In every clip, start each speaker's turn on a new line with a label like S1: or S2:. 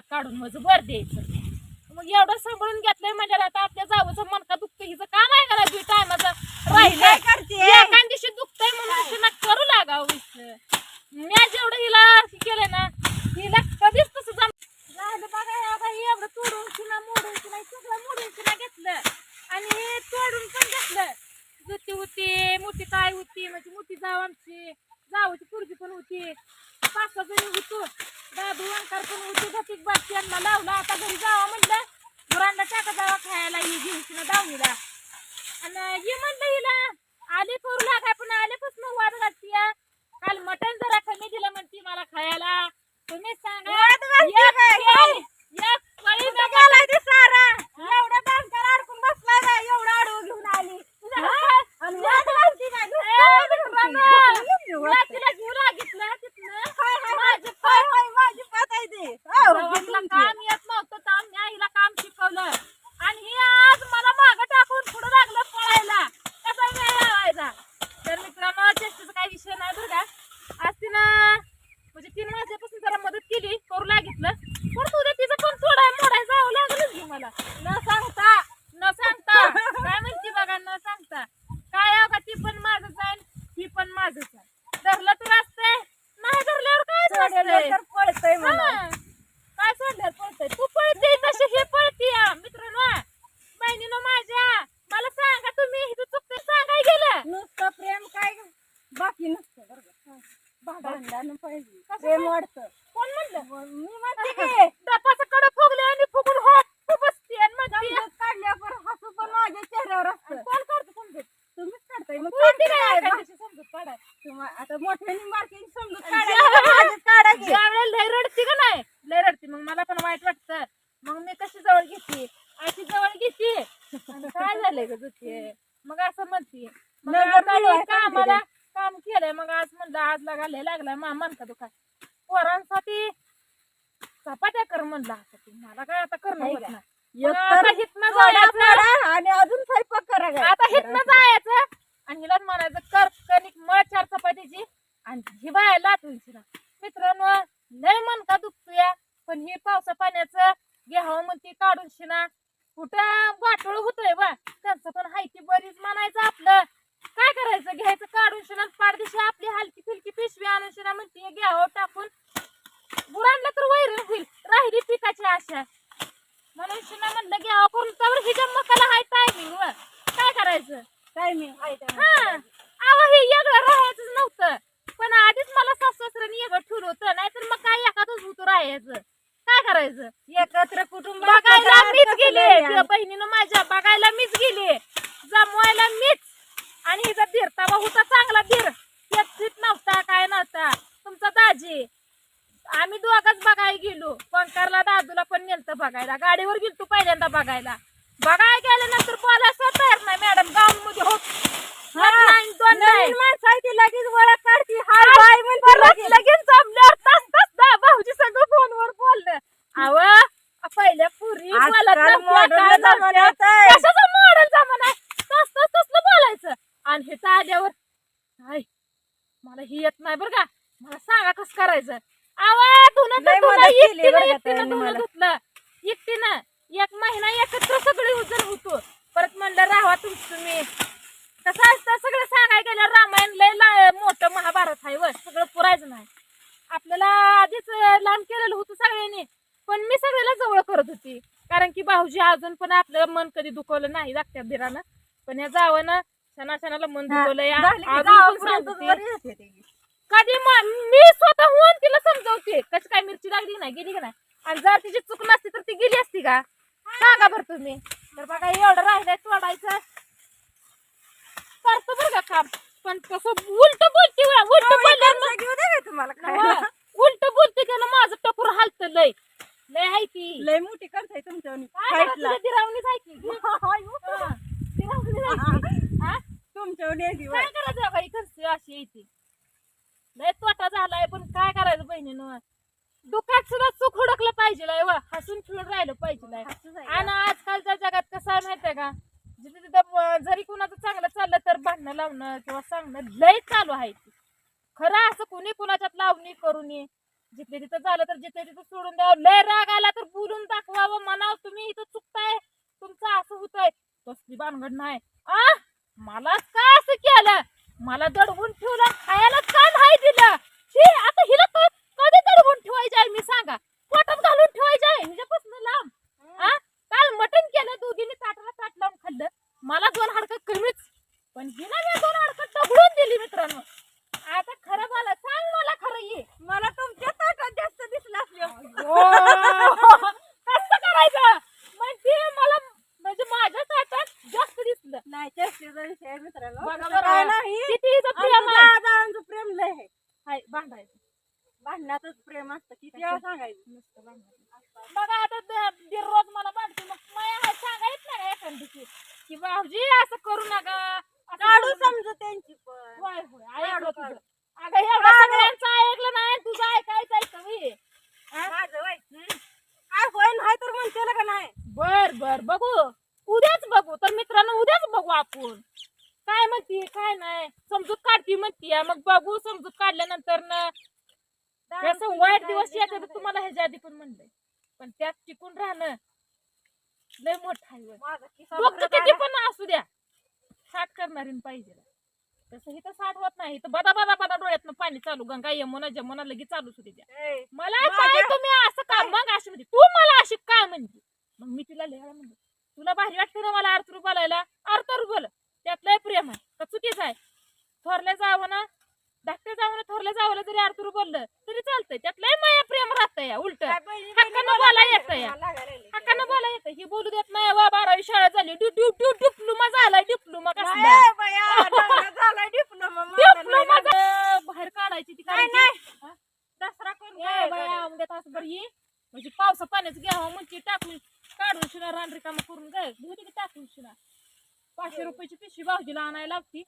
S1: गावात काढून माझं बर द्यायचं. मग एवढं सांभाळून घेतलंय म्हणजे आता आपल्या जावचं मनका दुखतं हिचं का नाही करा बी टायमाचं
S2: काय
S1: राहिलं
S2: करते.
S1: एखाद दिवशी दुखतंय म्हणून तिला करू लागावं हिचं. मी जेवढं हिला केलं ना हिला कधीच तसं जम बघा हे एवढं तोडून मोडून सगळं मोडून घेतलं. आणि तोडून पण घेतलं. जुती होती मोठी ताई होती म्हणजे मोठी जाव आमची. जावची पोरगी पण होती. पाच जणी होतो. अंकार पण होती गतीक बाकी यांना लावला. आता घरी जावा म्हणलं. गुरांना टाका जावा खायला ही घेऊन दावणीला. आणि ये म्हणलं हिला आले करू लागाय पण आल्यापासून वाद घालतीय. काल मटण जरा कमी दिलं म्हणती मला खायला. तुम्ही सांगा
S2: वाद घालतीय
S1: एक
S2: काय?
S1: केळी, एक फळी
S2: कुठं
S1: नका-
S2: गेलाय ते सारा एवढ्या बँकर अडकून बसलाय ना एवढा आडवं घेऊन आली आणि वाद घालती काय?
S1: ए, मित्रांनो,
S2: नुसतं
S1: तुला तिला घेऊ लागितलं तिथनं
S2: हाय, हाय,
S1: माझं
S2: हाय, हाय, माझी पात आहे ते. हो,
S1: गावातलं
S2: घेऊन
S1: काम येत नव्हतं तर आम्ही आईला काम शिकवलं आणि ही आज मला मागं टाकून पुढे लागलं पळायला कसा वेळ लावायचा तर मित्रांनो चेष्टेचा काही विषय नाही बरं का आज तिनं म्हणजे तीन वाजल्यापासून जरा मदत केली करू लागितलं पण तुझ्या तिचं पण सोडाय मोडाय जावं लागलंच की मला न सांगता न सांगता काय म्हणते बघा न सांगता काय आहे का ती पण माझंच आहे ही पण माझंच आहे धरलं तर असतंय नाही धरल्यावर काय
S2: सोडलं तर पळतंय मला.
S1: हा. काय सोडल्यावर पळतंय तू पळते तशी हे पळते मित्रांनो बहिणीनं माझ्या मला सांगा तुम्ही इथं चुकतं सांगाय गेलं
S2: नुसतं प्रेम काय बाकी नसतं बरं का. भांडण पाहिजे
S1: कसं
S2: प्रेम
S1: काय?
S2: वाढतं
S1: कोण म्हणलं
S2: मी म्हणते की
S1: दाताचं कडं फुगले आणि फुगून हो बसते आणि म्हणते
S2: समजूत काढल्यावर हसू पण माझ्या चेहऱ्यावर असतं
S1: कोण करतो समजूत
S2: तुम्हीच काढताय मग
S1: कोणती
S2: काढते
S1: काय
S2: काय?
S1: एखाद्याची समजूत काढाय
S2: तुम्हा- आता मोठ्याने मार्किंग समजूत
S1: ज्या-
S2: काढायची माझीच काढायची
S1: ज्या वेळेला लय रडती का नाही लय रडती मग मला पण वाईट वाटतं मग मी कशी जवळ घेते अशी जवळ घेते आणि काय झालंय ग तुझे मग असं म्हणते मग
S2: नजर
S1: आता
S2: मिळवायला
S1: हे कामाला काम केलंय मग आज म्हणलं आज लागा लय लागलाय मा का दुखाय पोरांसाठी चपात्या कर म्हणलं आता ते. मला काय आता करणं
S2: नाही
S1: होत
S2: का?
S1: नाही. आता जायचं.
S2: आणि अजून स्वयंपाक करा काय.
S1: आता हिथनं जायचं. आणि हिला म्हणायचं कर कणिक मळ चार चपातीची आणि ही बाया लाटूनची ना मित्रांनो लय मन का दुखतोया? पण हे पावसा पाण्याचं घ्यावं म्हणते काढून शिना. कुठं वाटोळ होतोय बा. त्यांचं पण हायती बरीच म्हणायचं आपलं. काय करायचं? घ्यायचं काढून शिना पाडदिशी आपली हलकी फिलकी पिशवी आणून शिना म्हणते घ्यावं टाकून. गुरांना तर वैरण होईल. राहिली पिकाची आशा. म्हणून शिना म्हणलं घ्यावं करून तर हिच्या मकाला हाय टायमिंग व काय करायचं?
S2: टायमिंग आहे त्या
S1: हा. अहो हे वेगळं राहायचं नव्हतं. पण आधीच मला सासू सासऱ्याने वेगळं ठेवलं होतं. नाहीतर मग काय एखादच होतं राहायचं? काय करायचं?
S2: एकत्र कुटुंब
S1: बघायला मीच गेले. बहिणीनं माझ्या बघायला मीच गेले. जमवायला मीच. आणि हिचा धीर तवा होता चांगला धीर नव्हता काय नव्हता. तुमचा दाजी. आम्ही दोघच बघायला गेलो. पंकारला दादूला पण नेलतं बघायला. गाडीवर गेलतो पहिल्यांदा बघायला. बघायला गेल्यानंतर बोलायचं तयार नाही मॅडम. गाऊन मध्ये होत
S2: हा,
S1: नाही, दोन नाही.
S2: नवीन माणसं आहे ती लगेच ओळख काढती. हाय
S1: आज
S2: बाय म्हणते
S1: परत
S2: लगेच.
S1: लगेच जमल्यावर तास तास दहा भाऊजी सगळं फोनवर बोललं. अव पहिल्या पुरी बोलत
S2: आजकाल
S1: नव्हत्या,
S2: modern
S1: काय नव्हत्या.
S2: जमान्यात आहे.
S1: कशाचं मॉडेल जमाना आहे? तास तास तसलं बोलायचं. आणि हे आल्यावर हाय मला ही येत नाही बरं का. मला सांगा कसं करायचं? अव धुणं तर
S2: लय
S1: धुणं
S2: मदत केली
S1: एकटीनं
S2: बरं का
S1: एकटीनं
S2: त्यांनी
S1: धुणं
S2: मला.
S1: धुतलं. एकटीनं एक महिना एकत्र सगळे उजर होतो. परत म्हणलं राहा तुमचं तुम्ही. कसं असतं सगळं सांगायला गेलं रामायण लय ला- मोठं महाभारत आहे व. सगळं पुरायचं नाही. आपल्याला आधीच लांब केलेलं होतं सगळ्यांनी. पण मी सगळ्याला जवळ करत होती. कारण की भाऊजी अजून पण आपलं मन कधी दुखवलं नाही धाकट्या बिरानं पण या जावं क्षणा क्षणाला मन
S2: हा,
S1: दुखवलंय.
S2: झाली की
S1: अजून पण
S2: गावापर्यंत
S1: सांगते.
S2: वर येते ती.
S1: कधी म- मी स्वतः होऊन तिला समजवते कशी काय मिरची लागली नाही गेली का नाही आणि जर तिची चूक नसती तर ती गेली असती का? सांगा बरं तुम्ही. तर बघा एवढं राहिलंय तोडायचं करतो बरं का काम. पण कसं उलट बोलते उलट बोलल्यावर
S2: का तुम्हाला?
S1: उलट बोलते त्याला माझं टपूर हालत लय. लय हाय ती.
S2: लय मोठी करत आहे तुमच्या
S1: दिरावणीच आहे की की.
S2: तुमच्या
S1: काय करायचं बाई खर्च अशी येते लय तोटा झालाय पण काय करायचं बहिणीनं? दुःखात सुद्धा सुख हुडकलं पाहिजे हसून खेळून राहिलं पाहिजे आणि आजकालच्या जगात कसं आहे माहितीये का? जिथे तिथं जरी कुणाचं चांगलं चाललं तर भांडणं लावणं किंवा सांगणं लय चालू आहे. ते. खरं असं कुणी कुणाच्यात लावणी करू नये. जिथे तिथं झालं तर जिथे तिथं सोडून द्यावं. लय राग आला तर बोलून दाखवावं. म्हणावं तुम्ही इथं चुकताय. तुमचं असं होतंय. तसली भानगड नाही. आ? मला का असं केलं? मला दडवून ठेवलं खायला का नाही दिलं शी आता हिला क- कधी दडवून ठेवायचं आहे मी सांगा पोटात घालून ठेवायचं आहे हिच्यापासून लांब आ काल मटण केलं दोघींनी ताटाला ताट लावून खाल्लं मला दोन हाडकं कमीच. पण हिला मी दोन हाडकं दगडून दिली मित्रांनो. आता खरं मला सांग मला खरं ये.
S2: मला तुमच्या ताटात जास्त दिसलं असलं.
S1: कसं करायचं? म्हणजे मला म्हणजे माझ्या ताटात जास्त दिसलं.
S2: नाही चर्चेचा विषय आहे मित्रांनो. नाही.
S1: किती हिचं प्रेम आहे?
S2: दादांचं प्रेम लय आहे.
S1: हाय, भांडायचं.
S2: भांडणातच प्रेम असतं. किती वेळा सांगायचं?
S1: नुसतं. बघा आता दररोज मला भांडते. मग माया सांगायचं नाही एखादीची की भाऊजी असं करू नका.
S2: काढू. समजू त्यांची पण.
S1: होय होय ऐकलं
S2: काढू,
S1: तुझं. अगं एवढं सगळ्यांचं ऐकलं नाही तुझं ऐकायचं आहे कमी
S2: माझं वय. काय होय नाही तर म्हणते का नाही?
S1: बर बर बघू. उद्याच बघू तर मित्रांनो उद्याच बघू आपण. काय म्हणते काय नाही. समजूत काढती म्हणतीये मग बघू समजूत काढल्यानंतर ना. वाईट दिवस येते तुम्हाला ह्याच्या आधी पण म्हणलंय. पण त्यात टिकून राहणं लय मोठं आहे.
S2: माझा किस्सा
S1: डोकं
S2: बघा
S1: किती पण असू द्या. साठ करणारी पाहिजे. तसं इथं साठ होत नाही. तर बदा बदा बदा डोळ्यातनं पाणी चालू. गंगा यमुना जमुना लगेच चालू सुद्धा द्या मला काय तुम्ही असं का मग अशी म्हणते तू मला अशी काय म्हणते? मग मी तिला लिहायला म्हणते तुला भारी वाटते ना मला अर्थ बोलायला. अर्थ बोल. त्यात लय प्रेम आहे. का चुकीचं आहे? थोरल्या जावं ना धाकट्या जावं थोरल्या जावं जरी अर्थ बोललं तरी चालतंय. त्यात लय माया प्रेम राहतंय या उलट.
S2: काय
S1: हक्कानं बोला येतं या. हक्कानं बोला येतं ही बोलू देत नाही वा बारावी शाळा झाली. डु डु डु डिप्लोमा झालाय डिप्लोमा
S2: झालाय डिप्लोमा
S1: डिप्लोमा. बाहेर काढायची ती. हा?
S2: दसरा करून
S1: ए
S2: काय
S1: बाया
S2: करायचं?
S1: उद्या तास बरं ये. म्हणजे पावसा पाण्याचं घ्यावं म्हणजे टाकून काढून शिना रान रिकामं करून गाय टाकून शिना. पाचशे रुपयाची पिशवी भाऊजीला आणायला लावती.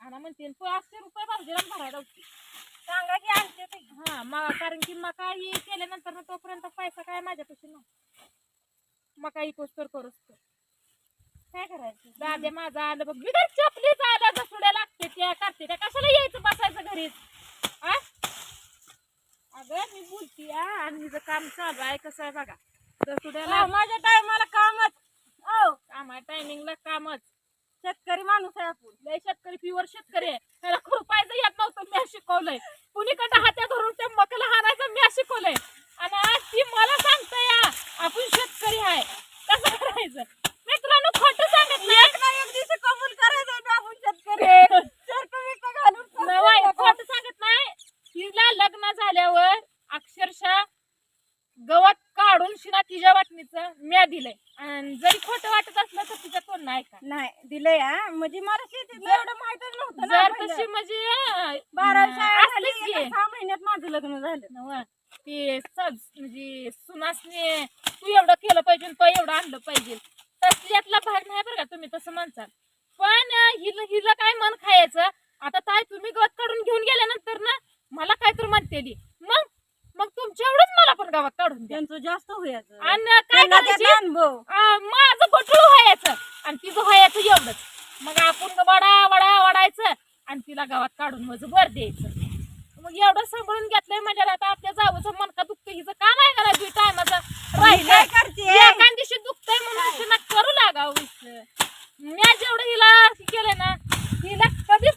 S1: आणा म्हणते पाचशे रुपये भाऊजीला भरायला लावती
S2: सांगा की आणते ते.
S1: हा मग कारण की मका ही केल्यानंतर ना तोपर्यंत पैसा काय माझ्यापाशी नाही. मका इकोच तर करूच तर. काय करायचं? दादे माझा आलं बघ. बिगर चपलीच आलं जसुड्या लागते त्या करते. त्या कशाला यायचं बसायचं घरीच? आ? अगं मी बोलती आणि हिचं काम चालू आहे कसं आहे बघा. जसुड्याला
S2: हा, माझ्या टायमाला कामच. हो
S1: काम टायमिंगला कामच.
S2: शेतकरी माणूस आहे आपण.
S1: लय शेतकरी प्युअर शेतकरी आहे. त्याला खुरपायचं येत नव्हतं मी शिकवलंय कुणीकडे हात्या धरून त्या मकला हाणायचं मी शिकवलंय आणि आज ती मला सांगते या आपण शेतकरी आहे. कसं करायचं. मित्रांनो खोटं सांगत नाही
S2: एक ना एक दिवशी कबूल करायचं आहे आपण शेतकरी शेरकं बिरकं घालून
S1: नवाय,
S2: करतो.
S1: खोटं सांगत नाही तिला लग्न झाल्यावर अक्षरशः गवत काढून शिना तिच्या वाटणीचं म्या दिलंय आणि जरी खोटं वाटत असलं तर तिच्या तोंड नाही का
S2: नाही दिलंय हा म्हणजे मला शेतीतलं
S1: जर-
S2: एवढं माहितच नव्हतं ना
S1: जर
S2: पहिलं.
S1: तशी म्हणजे अं,
S2: बारावी शाळा झाली
S1: असलीच
S2: एका
S1: की.
S2: सहा महिन्यात माझं लग्न झालं
S1: नवं. ते सज म्हणजे सुनासने तू एवढं केलं पाहिजे आणि तो एवढं आणलं पाहिजे तसल्यातला भाग नाही बरं का तुम्ही तसं म्हणसाल पण अं, हिला हिला काय मन खायचं आता ताई तुम्ही गवत काढून घेऊन गेल्यानंतर ना मला काय तर म्हणतेली मग मग तुमच्या एवढंच मला पण गावात काढून द्या.
S2: त्यांचं जास्त व्हायचं
S1: आणि काय
S2: त्यांना
S1: करायची?
S2: त्याचा अनुभव
S1: माझं बटूळ व्हायचं? आणि तिचं व्हायचं एवढंच. मग आपण वडा वडा वडायचं आणि तिला गावात काढून माझं बर द्यायचं. मग एवढं सांभाळून घेतलंय म्हणजे आता आपल्या जावचं मनका दुखतं हिचं का नाही करायचं? टायमाचं
S2: काय
S1: राहिलं
S2: करते?
S1: एका दिवशी दुखतंय म्हणून करू लागावं. म्या जेवढं हिला केलंय ना हिला कधीच